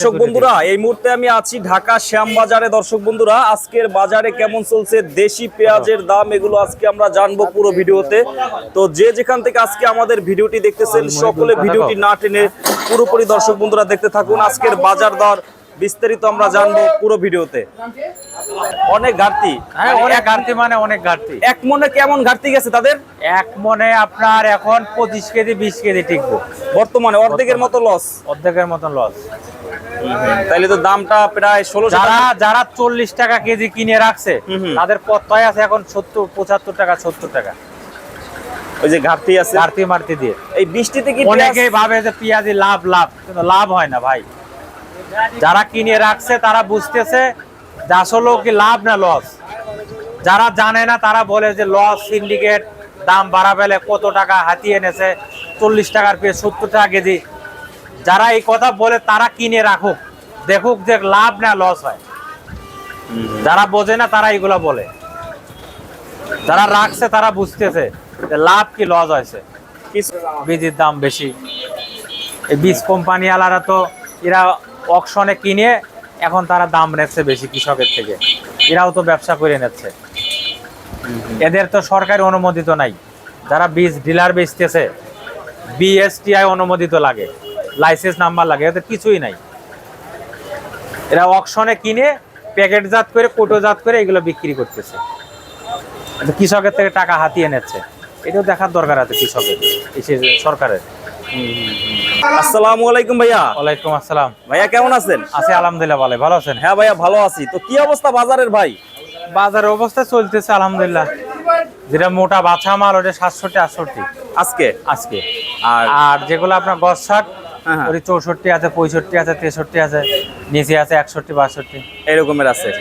দর্শক বন্ধুরা এই মুহূর্তে আমি আছি ঢাকা শ্যামবাজারে। দর্শক বন্ধুরা আজকের বাজারে কেমন চলছে? দেশি পেঁয়াজের দাম এগুলো আজকে আমরা জানব পুরো ভিডিওতে। তো যে যেখান থেকে আজকে আমাদের ভিডিওটি দেখতেছেন সকলে ভিডিওটি না টেনে পুরোপুরি দর্শক বন্ধুরা দেখতে থাকুন। আজকের বাজার দর বিস্তারিত আমরা জানব পুরো ভিডিওতে। অনেক ঘাটতি। হ্যাঁ অনেক ঘাটতি মানে অনেক ঘাটতি। এক মনে কেমন ঘাটতি গেছে তাদের? এক মনে আপনার এখন পঁচিশ কেজি বিশ কেজি টিকবো। বর্তমানে অর্ধেকের মতো লস অর্ধেকের মতো লস তাইলে তো দামটা প্রায় ষোলোশো যারা যারা চল্লিশ টাকা কেজি কিনে রাখছে। তাদের পত্তায় আছে এখন সত্তর পঁচাত্তর টাকা সত্তর টাকা। ওই যে ঘাটতি আছে? ঘাটতি মারতি দিয়ে। এই বৃষ্টিতে কি অনেকেই ভাবে যে পেঁয়াজি লাভ লাভ কিন্তু লাভ হয় না ভাই। যারা কিনে রাখছে তারা বুঝতেছে যে আসলেও কি লাভ না লস? যারা জানে না তারা বলে যে লস সিন্ডিকেট দাম বাড়া পেলে কত টাকা হাতিয়ে এনেছে চল্লিশ টাকার পেয়ে সত্তর টাকা কেজি। যারা এই কথা বলে তারা কিনে রাখুক। দেখুক যে লাভ না লস হয়। যারা বোঝে না তারা এগুলা বলে। যারা রাখছে তারা বুঝতেছে লাভ কি লস হয়েছে। বীজের দাম বেশি। এই বীজ কোম্পানি আলারা তো এরা অকশনে কিনে এখন তারা দাম নিচ্ছে বেশি কৃষকের থেকে। এরাও তো ব্যবসা করে নিচ্ছে। এদের তো সরকারি অনুমোদিত নাই। যারা বীজ ডিলার বেচতেছে বিএসটিআই অনুমোদিত লাগে। লাইসেন্স নাম্বার লাগে এদের কিছুই নাই। এরা অকশনে কিনে প্যাকেটজাত করে কোটোজাত করে এগুলো বিক্রি করতেছে। কৃষকের থেকে টাকা হাতিয়ে নিচ্ছে। এটাও দেখার দরকার আছে কৃষকের সরকারের। আসসালামু আলাইকুম ভাইয়া। ওয়ালাইকুম আসসালাম। ভাইয়া কেমন আছেন? আছি আলহামদুলিল্লাহ ভালো ভালো আছেন? হ্যাঁ ভাইয়া ভালো আছি। তো কি অবস্থা বাজারের ভাই? বাজারের অবস্থা চলতেছে আলহামদুলিল্লাহ। যেটা মোটা বাছা মাল ওটা সাতষট্টি আটষট্টি। আজকে? আজকে। আর আর যেগুলো আপনার গছ শাক ওই চৌষট্টি আছে পঁয়ষট্টি আছে তেষট্টি আছে নিচে আছে একষট্টি বাষট্টি। এরকমের আছে।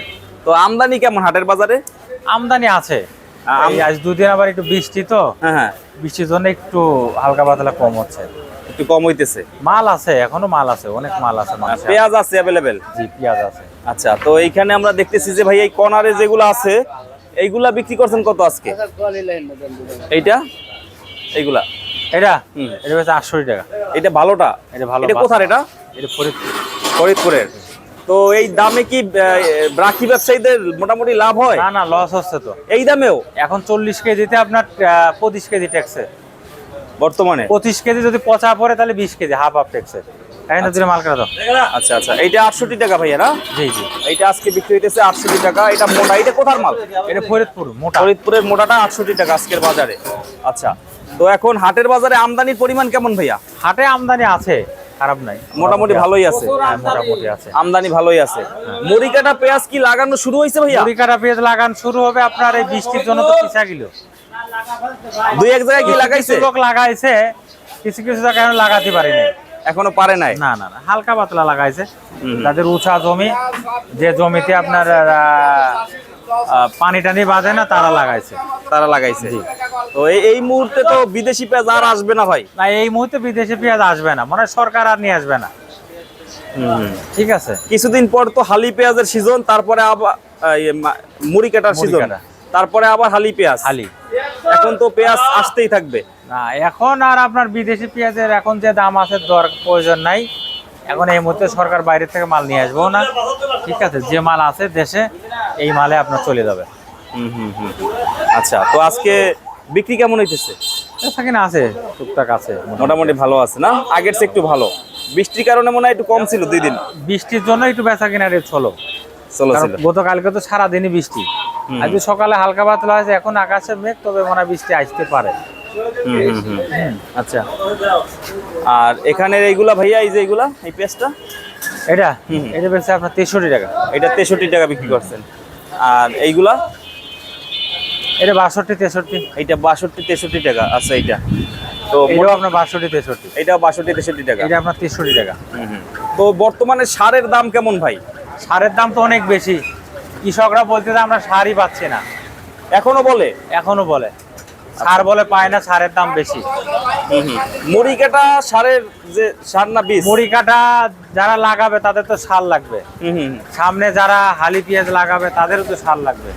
তো আমদানি কেমন হাটের বাজারে? আমদানি আছে। আম- আজ দুদিন আবার একটু বৃষ্টি তো। হ্যাঁ হ্যাঁ। বৃষ্টির জন্য একটু হালকা পাতলা কম হচ্ছে। একটু কম হইতেছে। মাল আছে এখনও মাল আছে অনেক মাল আছে। পেঁয়াজ আছে অ্যাভেলেবেল জি পেঁয়াজ আছে। আচ্ছা তো এইখানে আমরা দেখতেছি যে ভাই এই কর্নারে যেগুলো আছে এইগুলা বিক্রি করছেন কত আজকে? এইটা? এইগুলা। এটা? এটা হচ্ছে আটষট্টি টাকা। এটা ভালোটা? এটা ভালো এটা কোথার এটা? এটা ফরিদপুর। ফরিদপুরের। তো এই দামে কি রাখি ব্যবসায়ীদের মোটামুটি লাভ হয়? না না লস হচ্ছে তো। এই দামেও? এখন চল্লিশ কেজিতে আপনার পঁচিশ কেজি ট্যাক্সে বর্তমানে? পঁচিশ কেজি যদি পচা পড়ে তাহলে বিশ কেজি হাফ হাফ ট্যাক্সে আচ্ছা। আচ্ছা এইটা আটষট্টি টাকা ভাইয়া না? জি জি। এইটা আজকে বিক্রি হইতেছে আটষট্টি টাকা। এটা মোটা এটা কোথার মাল? এটা ফরিদপুর মোটা। ফরিদপুরের মোটাটা আটষট্টি টাকা আজকের বাজারে। আচ্ছা। তো এখন হাটের বাজারে আমদানির পরিমাণ কেমন ভাইয়া? হাটে আমদানি আছে খারাপ নাই। মোটামুটি ভালোই আছে। হ্যাঁ, মোটামুটি আছে। আমদানি ভালোই আছে। মরিকাটা পেঁয়াজ কি লাগানো শুরু হয়েছে ভাইয়া? মরিকাটা পেঁয়াজ লাগান শুরু হবে আপনার এই বৃষ্টির জন্য তো পিছা গেল। দুই এক জায়গায় কি লাগাইছে? লোক লাগাইছে কিছু কিছু জায়গায় এখন লাগাতে পারি নাই। এখনও পারে নাই? না না হালকা পাতলা লাগাইছে। তাদের উঁচা জমি যে জমিতে আপনার পানি টানি বাঁধে না তারা লাগাইছে। তারা লাগাইছে। তো এই মুহূর্তে তো বিদেশি পেঁয়াজ আর আসবে না ভাই। না এই মুহূর্তে বিদেশি পেঁয়াজ আসবে না। মানে সরকার আর নিয়ে আসবে না। ঠিক আছে। কিছুদিন পর তো হালি পেঁয়াজের সিজন তারপরে আবার মুড়ি কাটার সিজন। তারপরে আবার হালি পেঁয়াজ। হালি। এখন তো পেঁয়াজ আসতেই থাকবে। না এখন আর আপনার বিদেশি পেঁয়াজের এখন যে দাম আছে দর প্রয়োজন নাই। এখন এই মুহূর্তে সরকার বাইরে থেকে মাল নিয়ে আসব না? ঠিক আছে যে মাল আছে দেশে এই মালে আপনার চলে যাবে। হুম হুম হুম আচ্ছা তো আজকে বিক্রি কেমন হইতেছে? সেখানে আছে টুকটাক আছে। মোটামুটি। ভালো আছে না? আগের চেয়ে একটু ভালো। বৃষ্টির কারণে মনে হয় একটু কম ছিল দুই দিন। বৃষ্টির জন্য একটু বেচা কিনা রেট চলো গতকালকে তো সারাদিনই বৃষ্টি। আজকে সকালে হালকা পাতলা হয়েছে এখন আকাশে মেঘ তবে মনে হয় বৃষ্টি আসতে পারে। আচ্ছা। আর এখানের এইগুলা ভাইয়া এই যে এইগুলা এই পেঁয়াজটা? এটা? হুম। এটা বেচছে আপনার তেষট্টি টাকা। এটা তেষট্টি টাকা বিক্রি করছেন। আর এইগুলা? এটা বাষট্টি তেষট্টি। এইটা বাষট্টি তেষট্টি টাকা আচ্ছা এইটা। তো এটাও আপনার বাষট্টি তেষট্টি। এটা বাষট্টি তেষট্টি টাকা। এটা আপনার তেষট্টি টাকা। হুম, হুম। তো বর্তমানে সারের দাম কেমন ভাই? সারের দাম তো অনেক বেশি। কৃষকরা বলতে যে আমরা সারই পাচ্ছি না। এখনও বলে? এখনও বলে। সার বলে পায় না সারের দাম বেশি। মুড়ি কাটা সারের যে সার না বীজ? মুড়ি কাটা যারা লাগাবে তাদের তো সার লাগবে। সামনে যারা হালি পেঁয়াজ লাগাবে তাদেরও তো সার লাগবে।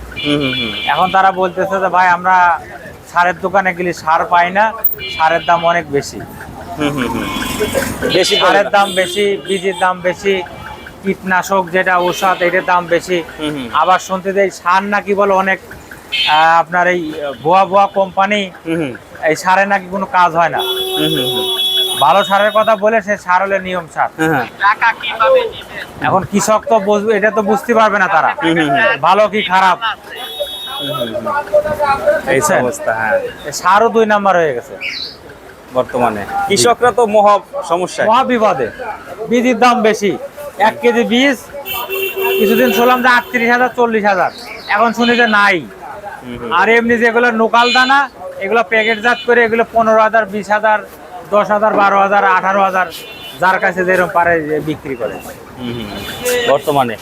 এখন তারা বলতেছে যে ভাই আমরা সারের দোকানে গেলে সার পাই না সারের দাম অনেক বেশি। বেশি সারের দাম বেশি বীজের দাম বেশি কীটনাশক যেটা ঔষধ এটার দাম বেশি। আবার শুনতে যাই সার নাকি বলে অনেক আপনার এই ভুয়া ভুয়া কোম্পানি এই সারে নাকি কোনো কাজ হয় না। ভালো সারের কথা বলে সে সার হলে নিয়ম সার। হ্যাঁ হ্যাঁ। এখন কৃষক তো বুঝবে এটা তো বুঝতে পারবে না তারা। ভালো কি খারাপ? এই অবস্থা হ্যাঁ। সারও দুই নাম্বার হয়ে গেছে। বর্তমানে। কৃষকরা তো মহা সমস্যা মহা বিপদে। বীজের দাম বেশি। এক কেজি বীজ কিছুদিন শুনলাম যে আটত্রিশ হাজার চল্লিশ হাজার। এখন শুনি যে নাই। আর এমনি যেগুলো লোকাল দানা এগুলো প্যাকেটজাত করে এগুলো পনেরো হাজার বিশ হাজার দশ হাজার বারো হাজার আঠারো হাজার যার কাছে যেরকম পারে বিক্রি করে। বর্তমানে।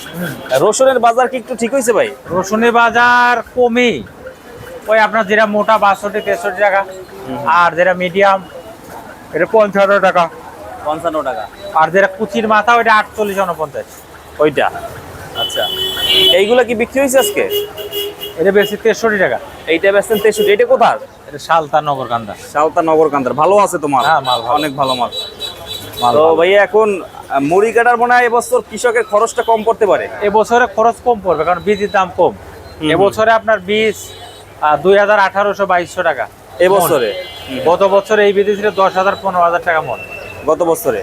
রসুনের বাজার কি একটু ঠিক হয়েছে ভাই? রসুনের বাজার কমই ওই আপনার যেটা মোটা বাষট্টি তেষট্টি টাকা আর যেটা মিডিয়াম এটা পঞ্চান্ন টাকা। পঞ্চান্ন টাকা। আর যেটা কুচির মাথা ওইটা আটচল্লিশ উনপঞ্চাশ ওইটা। আচ্ছা। এইগুলা কি বিক্রি হয়েছে আজকে? এটা বেশি তেষট্টি টাকা। এইটা বেচছেন তেষট্টি এটা কোথার? এটা শালতা নগর কান্দা। সালতা নগর কান্দার। ভালো আছে তোমার? হ্যাঁ, মাল অনেক ভালো মাল। তো। ভাইয়া এখন মুড়ি কাটার মনে হয় এবছর কৃষকের খরচটা কম পড়তে পারে। এবছরে খরচ কম পড়বে কারণ বীজের দাম কম। এবছরে আপনার বীজ দুই হাজার আঠারোশো বাইশশো টাকা। এবছরে। গত বছরে এই বীজ ছিল দশ হাজার পনেরো হাজার টাকা মন। গত বছরে?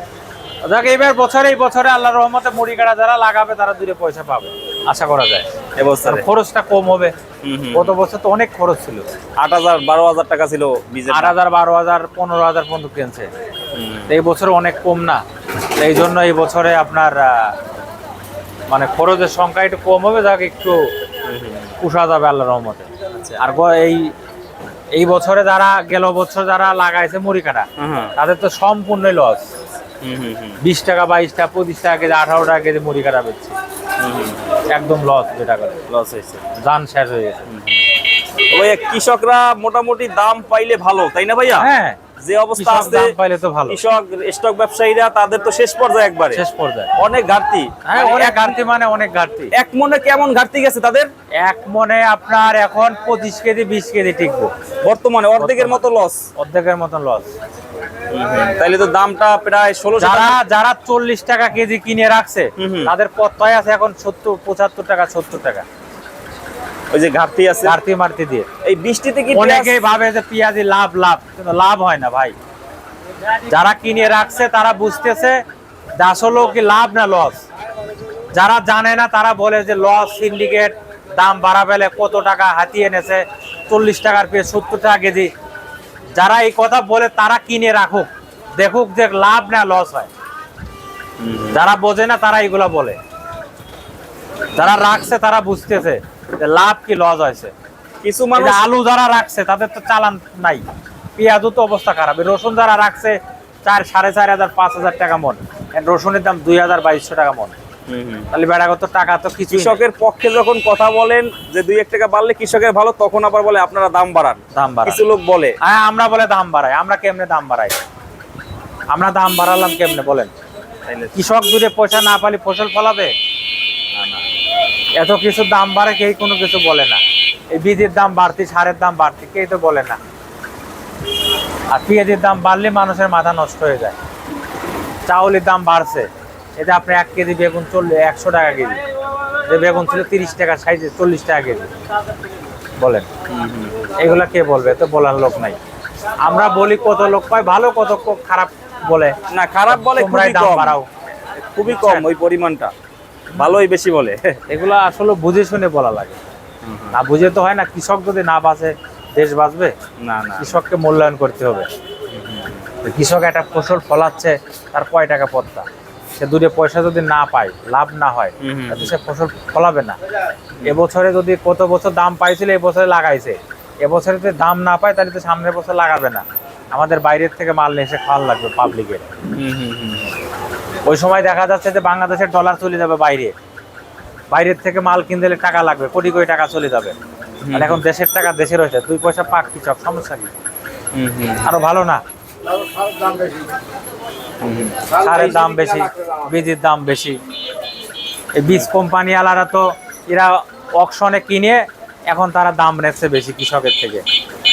যাক এবার বছরে এই বছরে আল্লাহ রহমতে মুড়ি কাটা যারা লাগাবে তারা দূরে পয়সা পাবে আশা করা যায়। এবছরে খরচটা কম হবে। গত বছর তো অনেক খরচ ছিল। আট হাজার বারো হাজার টাকা ছিল আট হাজার বারো হাজার পনেরো হাজার পর্যন্ত কিনছে। এই বছর অনেক কম না। এই জন্য এই বছরে আপনার মানে খরচের সংখ্যা একটু কম হবে যাক একটু পুষা যাবে আল্লাহ রহমতে। আচ্ছা। আর এই এই বছরে যারা গেল বছর যারা লাগাইছে মুড়ি কাটা। তাদের তো সম্পূর্ণই লস বিশ টাকা বাইশ টাকা পঁচিশ টাকা কেজি আঠারো টাকা কেজি মুড়ি কাটা বেচছে। একদম লস যেটা করে। লস হয়েছে। যান শেষ হয়ে গেছে। ভাইয়া কৃষকরা মোটামুটি দাম পাইলে ভালো তাই না ভাইয়া? হ্যাঁ। যে অবস্থা আছে পাইলে তো ভালো। কৃষক স্টক ব্যবসায়ীরা তাদের তো শেষ পর্যায়ে একবারে। শেষ পর্যায়ে। অনেক ঘাটতি। হ্যাঁ মানে অনেক ঘাটতি মানে অনেক ঘাটতি। এক মনে কেমন ঘাটতি গেছে তাদের? এক মনে আপনার এখন পঁচিশ কেজি বিশ কেজি টিকবো। বর্তমানে অর্ধেকের মতো লস অর্ধেকের মতো লস তাইলে তো দামটা প্রায় ষোলো যারা যারা চল্লিশ টাকা কেজি কিনে রাখছে। তাদের পত্তায় আছে এখন সত্তর পঁচাত্তর টাকা সত্তর টাকা। ওই যে ঘাটতি আছে? ঘাটতি মারতি দিয়ে। এই বৃষ্টিতে কি অনেকেই ভাবে যে পেঁয়াজি লাভ লাভ কিন্তু লাভ হয় না ভাই। যারা কিনে রাখছে তারা বুঝতেছে আসলেও কি লাভ না লস যারা জানে না তারা বলে যে লস সিন্ডিকেট দাম বাড়া পেলে কত টাকা হাতিয়ে এনেছে চল্লিশ টাকার পেয়ে সত্তর টাকা কেজি। যারা এই কথা বলে তারা কিনে রাখুক। দেখুক যে লাভ না লস হয়। যারা বোঝে না তারা এগুলা বলে। যারা রাখছে তারা বুঝতেছে যে লাভ কি লস হয়েছে। কিছু মানুষ আলু যারা রাখছে তাদের তো চালান নাই। পেঁয়াজও তো অবস্থা খারাপ। রসুন যারা রাখছে চার সাড়ে চার হাজার পাঁচ হাজার টাকা মন। রসুনের দাম দুই হাজার বাইশশো টাকা মন। তাহলে বেড়াগত টাকা তো কিছু কৃষকের পক্ষে যখন কথা বলেন যে দুই এক টাকা বাড়লে কৃষকের ভালো তখন আবার বলে আপনারা দাম বাড়ান। দাম বাড়ায় কিছু লোক বলে। হ্যাঁ আমরা বলে দাম বাড়াই। আমরা কেমনে দাম বাড়াই? আমরা দাম বাড়ালাম কেমনে বলেন? কৃষক পয়সা না পালি ফসল ফলাবে? এত কিছু দাম বাড়ে কেউ কোনো কিছু বলে না। এই বীজের দাম বাড়তি সারের দাম বাড়তি কেউ তো বলে না। আর পেঁয়াজের দাম বাড়লে মানুষের মাথা নষ্ট হয়ে যায়। চাউলের দাম বাড়ছে। এটা আপনি এক কেজি বেগুন চললে একশো টাকা কেজি। যে বেগুন ছিল তিরিশ টাকা সাইজে চল্লিশ টাকা কেজি। বলেন এগুলা কে বলবে? তো বলার লোক নাই। আমরা বলি কত লোক পায় ভালো কত খারাপ বলে। না খারাপ বলে খুবই কম। বাড়াও। খুবই কম ওই পরিমাণটা। ভালোই বেশি বলে। এগুলো আসলে বুঝে শুনে বলা লাগে। না বুঝে তো হয় না কৃষক যদি না বাঁচে দেশ বাঁচবে না না। কৃষককে মূল্যায়ন করতে হবে। তো কৃষক একটা ফসল ফলাচ্ছে তার কয় টাকা পত্তা সে দূরে পয়সা যদি না পায় লাভ না হয়। তাহলে সে ফসল ফলাবে না। এবছরে যদি কত বছর দাম পাইছিল এবছরে লাগাইছে। এবছরে যদি দাম না পায় তাহলে তো সামনের বছর লাগাবে না। আমাদের বাইরের থেকে মাল নিয়ে এসে খাওয়ান লাগবে পাবলিকের। ওই সময় দেখা যাচ্ছে যে বাংলাদেশের ডলার চলে যাবে বাইরে। বাইরের থেকে মাল কিনতে টাকা লাগবে কোটি কোটি টাকা চলে যাবে। আর এখন দেশের টাকা দেশের হয়েছে দুই পয়সা পাক কৃষক সমস্যা কি? আরও ভালো না? সারের দাম বেশি, বীজের দাম বেশি। এই বীজ কোম্পানি আলারা তো এরা অকশনে কিনে এখন তারা দাম নিচ্ছে বেশি কৃষকের থেকে।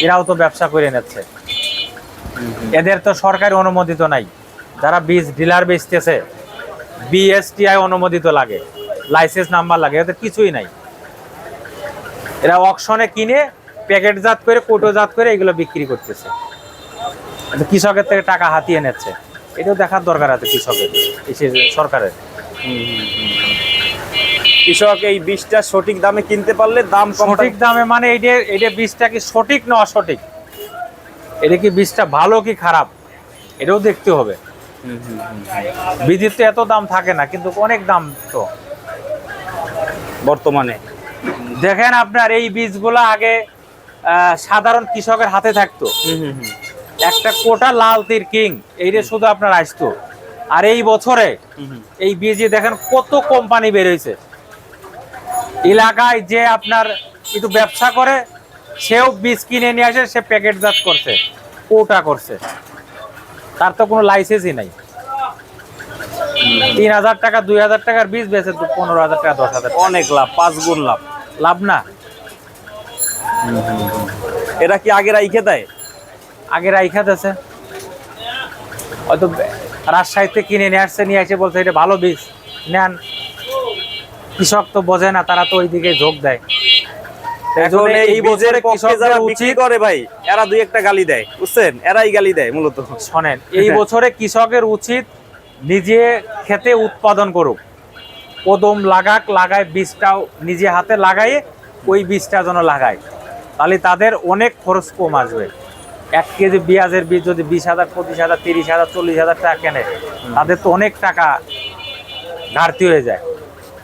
এরাও তো ব্যবসা করে নিচ্ছে। এদের তো সরকারি অনুমোদিত নাই। যারা বীজ ডিলার বেচতেছে বিএসটিআই অনুমোদিত লাগে, লাইসেন্স নাম্বার লাগে, এদের কিছুই নাই। এরা অকশনে কিনে প্যাকেটজাত করে, কোটোজাত করে এগুলো বিক্রি করতেছে। কৃষকের থেকে টাকা হাতিয়ে নিচ্ছে। এটাও দেখার দরকার আছে কৃষকের সরকারের। কৃষক এই বীজটা সঠিক দামে কিনতে পারলে দাম কম সঠিক দামে মানে এইটা এইটা বীজটা কি সঠিক না অসঠিক? এটা কি বীজটা ভালো কি খারাপ? এটাও দেখতে হবে। বীজের তো এত দাম থাকে না কিন্তু অনেক দাম তো। বর্তমানে। দেখেন আপনার এই বীজগুলো আগে সাধারণ কৃষকের হাতে থাকতো। একটা কোটা লাল তীর কিং এইটা শুধু আপনার আসতো আর এই বছরে এই বীজে দেখেন কত কোম্পানি বেরোইছে এলাকায় যে আপনার একটু ব্যবসা করে সেও বীজ কিনে নিয়ে আসে সে প্যাকেটজাত করছে কোটা করছে। তার তো কোনো লাইসেন্সই নাই। তিন হাজার টাকা দুই হাজার টাকার বীজ বেচে তো পনেরো হাজার টাকা দশ হাজার অনেক লাভ পাঁচ গুণ লাভ। লাভ না? এরা কি আগে রাইখে দেয়? আগে রাইখা দিয়েছে। হয়তো রাজশাহীতে কিনে নিয়ে আসছে নিয়ে এসে বলছে এটা ভালো বীজ। নেন। কৃষক তো বোঝে না তারা তো ওইদিকে যোগ দেয়। এই বছরে যারা বিক্রি করে ভাই এরা দুই একটা গালি দেয় বুঝছেন? এরাই গালি দেয় মূলত। শোনেন এই বছরে কৃষকের উচিত নিজে খেতে উৎপাদন করুক। কদম লাগাক লাগায় বীজটাও নিজে হাতে লাগাইয়ে ওই বীজটা যেন লাগায়। তাহলে তাদের অনেক খরচ কম আসবে। এক কেজি পেঁয়াজের বীজ যদি বিশ হাজার পঁচিশ হাজার তিরিশ হাজার চল্লিশ হাজার টাকা কেনে তাদের তো অনেক টাকা ঘাটতি হয়ে যায়।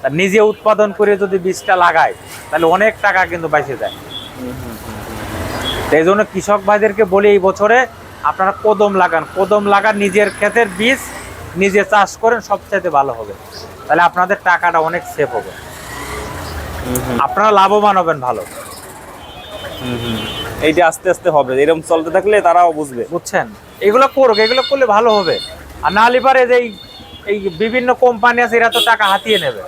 তা নিজে উৎপাদন করে যদি বীজটা লাগায় তাহলে অনেক টাকা কিন্তু বেঁচে যায়। এই জন্য কৃষক ভাইদেরকে বলি এই বছরে আপনারা কদম লাগান। কদম লাগান নিজের ক্ষেতের বীজ নিজে চাষ করেন সবচাইতে ভালো হবে। তাহলে আপনাদের টাকাটা অনেক সেভ হবে। আপনারা লাভবান হবেন ভালো। এইটা আস্তে আস্তে হবে এরকম চলতে থাকলে তারাও বুঝবে। বুঝছেন? এগুলো করুক এগুলো করলে ভালো হবে। আর না পারে যে এই- এই বিভিন্ন কোম্পানি আছে এরা তো টাকা হাতিয়ে নেবে।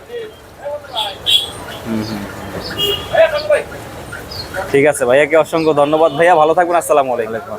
ঠিক আছে ভাইয়াকে অসংখ্য ধন্যবাদ। ভাইয়া ভালো থাকবেন আসসালামু আলাইকুম।